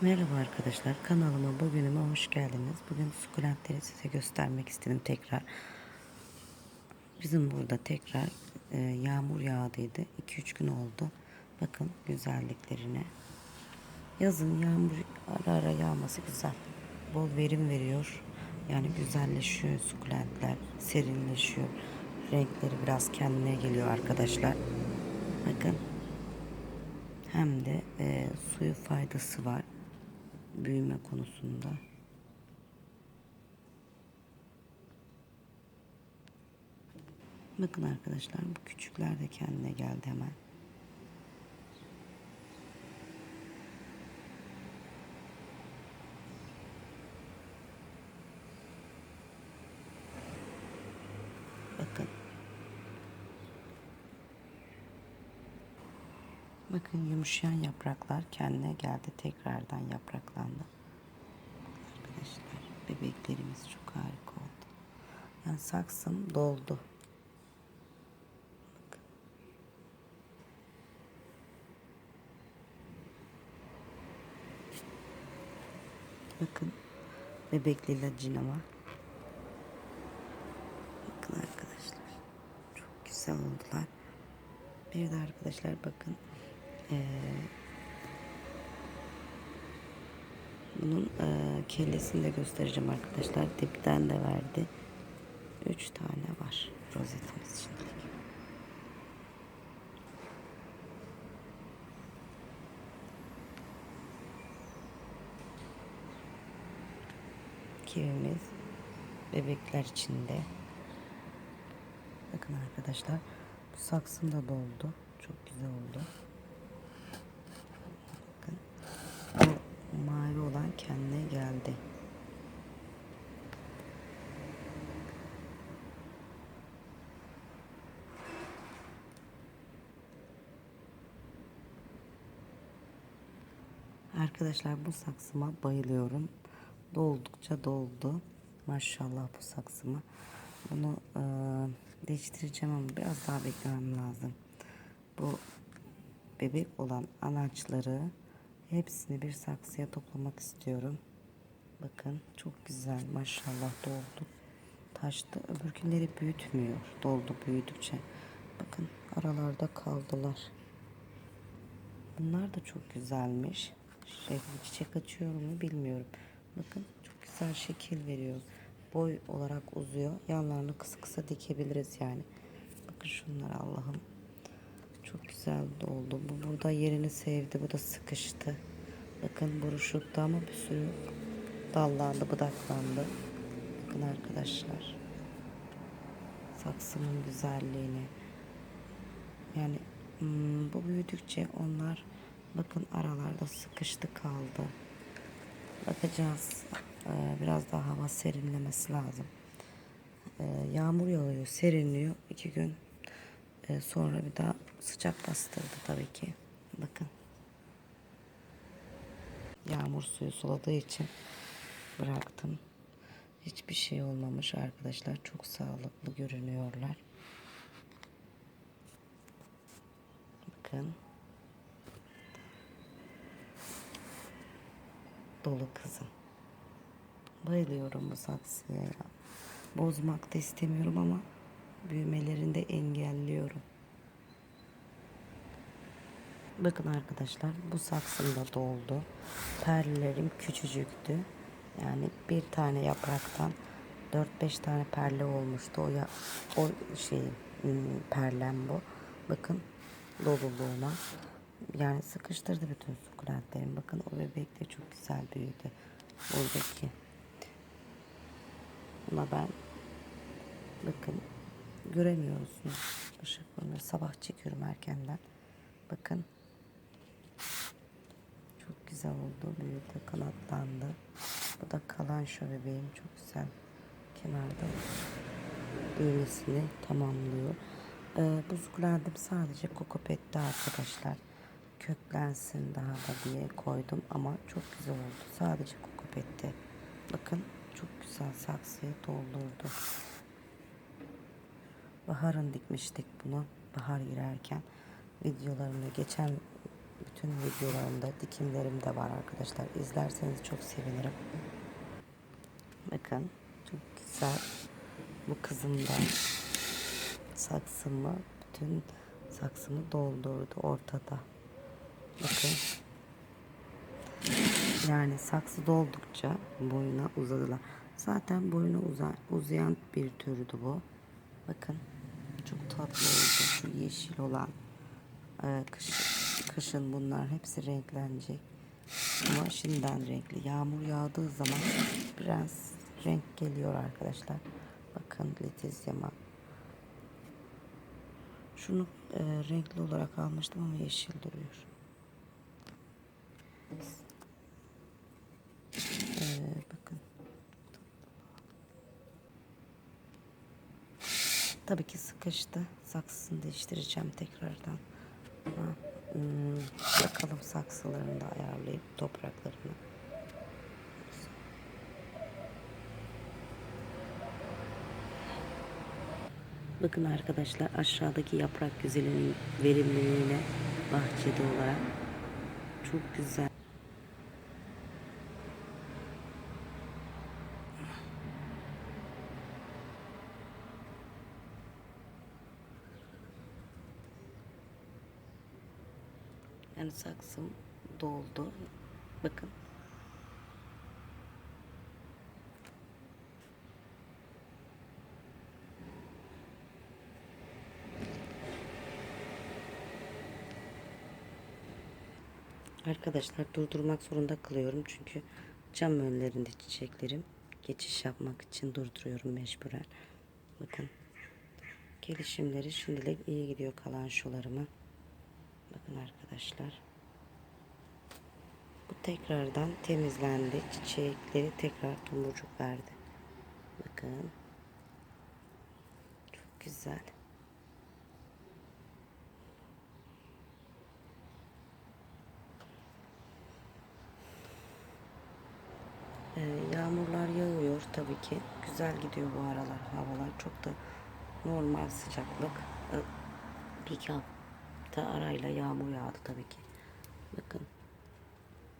Merhaba arkadaşlar kanalıma bugünüme hoş geldiniz. Bugün sukulentleri size göstermek istedim tekrar. Bizim burada tekrar e, yağmur yağdıydı. 2-3 gün oldu. Bakın güzelliklerine. Yazın yağmur ara ara yağması güzel. Bol verim veriyor. Yani güzelleşiyor sukulentler. Serinleşiyor. Renkleri biraz kendine geliyor arkadaşlar. Bakın hem de e, suyu faydası var büyüme konusunda. Bakın arkadaşlar bu küçükler de kendine geldi hemen. Bakın. Bakın yumuşayan yapraklar kendine geldi. Tekrardan yapraklandı. Arkadaşlar bebeklerimiz çok harika oldu. Yani saksım doldu. Bakın. Bebekli lacinama. Bakın arkadaşlar. Çok güzel oldular. Bir de arkadaşlar bakın. Ee, bunun e, kellesini de göstereceğim arkadaşlar. Dipten de verdi. Üç tane var rozetimiz şimdilik. Kivimiz bebekler içinde. Bakın arkadaşlar bu saksım da doldu. Çok güzel oldu. Bakın. Bu mavi olan kendine geldi. Arkadaşlar bu saksıma bayılıyorum. Doldukça doldu. Maşallah bu saksıma. Bunu e, değiştireceğim ama biraz daha beklemem lazım. Bu bebek olan anaçları hepsini bir saksıya toplamak istiyorum. Bakın çok güzel maşallah doldu. Taştı. Öbürküleri büyütmüyor. Doldu büyüdükçe. Bakın aralarda kaldılar. Bunlar da çok güzelmiş. Şey, çiçek açıyor mu bilmiyorum. Bakın çok güzel şekil veriyor. Boy olarak uzuyor. Yanlarını kısa kısa dikebiliriz yani. Bakın şunlar Allah'ım. Güzel oldu. Bu burada yerini sevdi. Bu da sıkıştı. Bakın buruşuktu ama bir sürü dallandı, budaklandı. Bakın arkadaşlar. Saksının güzelliğini. Yani hmm, bu büyüdükçe onlar bakın aralarda sıkıştı kaldı. Bakacağız. Ee, biraz daha hava serinlemesi lazım. Ee, yağmur yağıyor, serinliyor. iki gün ee, sonra bir daha sıcak bastırdı tabii ki. Bakın. Yağmur suyu suladığı için bıraktım. Hiçbir şey olmamış arkadaşlar. Çok sağlıklı görünüyorlar. Bakın. Dolu kızım. Bayılıyorum bu saksıya ya. Bozmak da istemiyorum ama büyümelerini de engelliyorum. Bakın arkadaşlar bu saksım da doldu. Perlelerim küçücüktü. Yani bir tane yapraktan 4-5 tane perle olmuştu. O, ya, o şey hmm, perlem bu. Bakın doluluğuna. Yani sıkıştırdı bütün sukulentlerim. Bakın o bebek de çok güzel büyüdü. Buradaki. Ama ben bakın göremiyorsunuz. Işıklarını sabah çekiyorum erkenden. Bakın. Güzel oldu. Büyüdü, kanatlandı. Bu da kalan şu bebeğim. Çok güzel. Kenarda büyümesini tamamlıyor. Ee, bu sukulentim sadece kokopette arkadaşlar. Köklensin daha da diye koydum ama çok güzel oldu. Sadece kokopette. Bakın çok güzel saksıya doldurdu. Baharın dikmiştik bunu. Bahar girerken videolarımda geçen bütün videolarımda dikimlerim de var arkadaşlar. İzlerseniz çok sevinirim. Bakın çok güzel. Bu kızım da saksımı bütün saksımı doldurdu ortada. Bakın. Yani saksı doldukça boyuna uzadılar. Zaten boyuna uza, uzayan bir türdü bu. Bakın. Çok tatlı oldu. Şu yeşil olan e, kış, kışın bunlar hepsi renklenecek. Ama şimdiden renkli. Yağmur yağdığı zaman biraz renk geliyor arkadaşlar. Bakın letizyama. Şunu e, renkli olarak almıştım ama yeşil duruyor. Ee, bakın. Tabii ki sıkıştı. Saksısını değiştireceğim tekrardan. Ama, hmm, bakalım saksılarını da ayarlayıp topraklarını. Bakın arkadaşlar aşağıdaki yaprak güzelinin verimliliğine bahçede olarak çok güzel. Yani saksım doldu. Bakın. Arkadaşlar durdurmak zorunda kalıyorum çünkü cam önlerinde çiçeklerim geçiş yapmak için durduruyorum mecburen. Bakın gelişimleri şimdilik iyi gidiyor kalan şularıma. Bakın arkadaşlar. Bu tekrardan temizlendi. Çiçekleri tekrar tomurcuk verdi. Bakın. Çok güzel. Ee, yağmurlar yağıyor tabii ki. Güzel gidiyor bu aralar havalar. Çok da normal sıcaklık. Ee, Bir iki hafta arayla yağmur yağdı tabii ki. Bakın.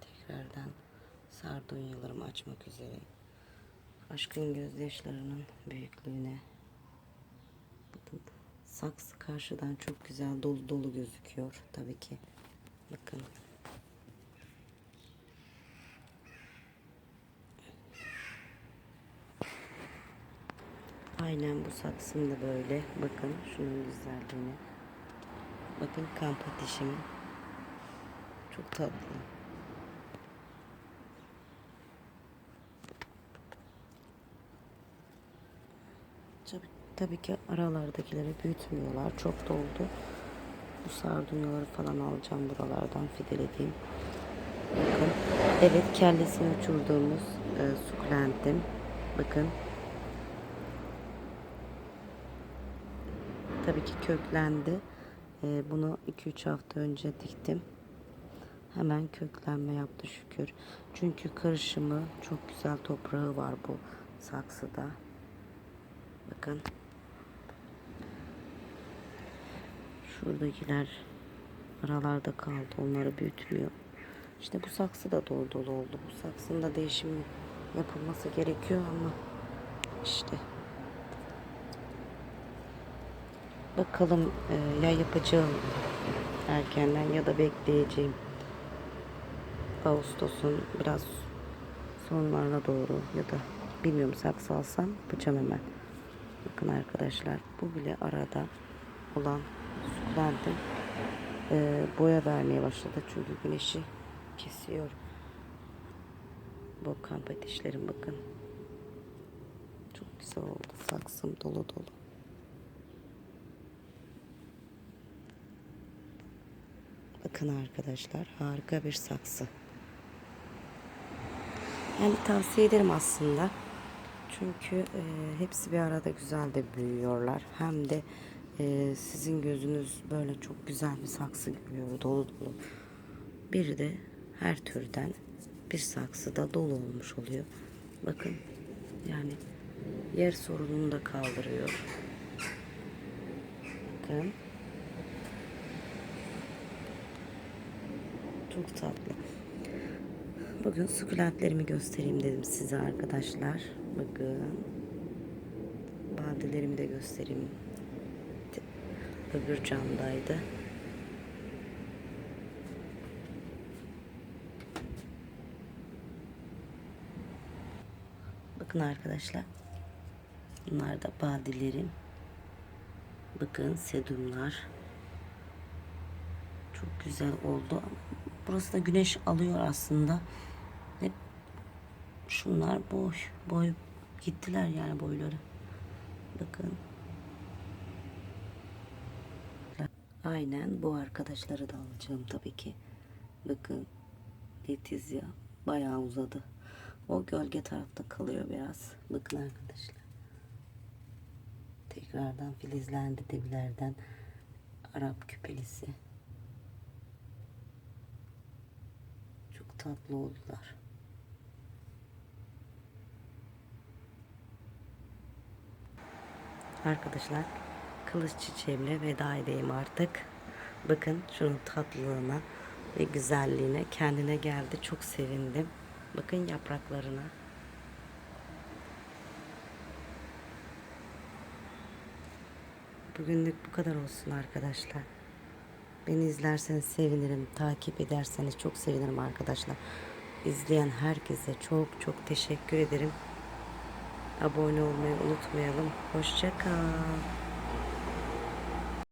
Tekrardan sardunyalarımı açmak üzere. Aşkın gözyaşlarının büyüklüğüne. Bakın saksı karşıdan çok güzel dolu dolu gözüküyor tabii ki. Bakın. Aynen bu saksım da böyle. Bakın şunun güzelliğine. Bakın kamp ateşim. Çok tatlı. Tabii, tabii ki aralardakileri büyütmüyorlar. Çok doldu. Bu sardunyaları falan alacağım buralardan fidelediğim. Bakın. Evet kellesini uçurduğumuz e, sukulentim. Bakın. Tabii ki köklendi. E, bunu 2-3 hafta önce diktim. Hemen köklenme yaptı şükür. Çünkü karışımı çok güzel toprağı var bu saksıda. Bakın. Şuradakiler aralarda kaldı. Onları büyütmüyor. İşte bu saksı da dolu dolu oldu. Bu saksının da değişim yapılması gerekiyor ama işte bakalım e, ya yapacağım erkenden ya da bekleyeceğim. Ağustos'un biraz sonlarına doğru ya da bilmiyorum saksı alsam yapacağım hemen. Bakın arkadaşlar bu bile arada olan sukulentim e, boya vermeye başladı çünkü güneşi kesiyor. Bu kamp ateşlerim bakın. Çok güzel oldu. Saksım dolu dolu. Bakın arkadaşlar harika bir saksı. Yani tavsiye ederim aslında. Çünkü e, hepsi bir arada güzel de büyüyorlar. Hem de e, sizin gözünüz böyle çok güzel bir saksı görüyor. Dolu dolu. Bir de her türden bir saksıda dolu olmuş oluyor. Bakın yani yer sorununu da kaldırıyor. Bakın. Çok tatlı. Bugün sukulentlerimi göstereyim dedim size arkadaşlar. Bakın. Badelerimi de göstereyim. Öbür camdaydı. Bakın arkadaşlar. Bunlar da badilerim. Bakın sedumlar. Çok güzel oldu. Burası da güneş alıyor aslında. Hep şunlar boy. Boy gittiler yani boyları. Bakın. Aynen bu arkadaşları da alacağım tabii ki. Bakın. Letizia bayağı uzadı. O gölge tarafta kalıyor biraz. Bakın arkadaşlar. Tekrardan filizlendi dibilerden. Arap küpelisi. Çok tatlı oldular. Arkadaşlar kılıç çiçeğimle veda edeyim artık. Bakın şunun tatlılığına ve güzelliğine kendine geldi. Çok sevindim. Bakın yapraklarına. Bugünlük bu kadar olsun arkadaşlar. Beni izlerseniz sevinirim. Takip ederseniz çok sevinirim arkadaşlar. İzleyen herkese çok çok teşekkür ederim. Abone olmayı unutmayalım. Hoşça kal.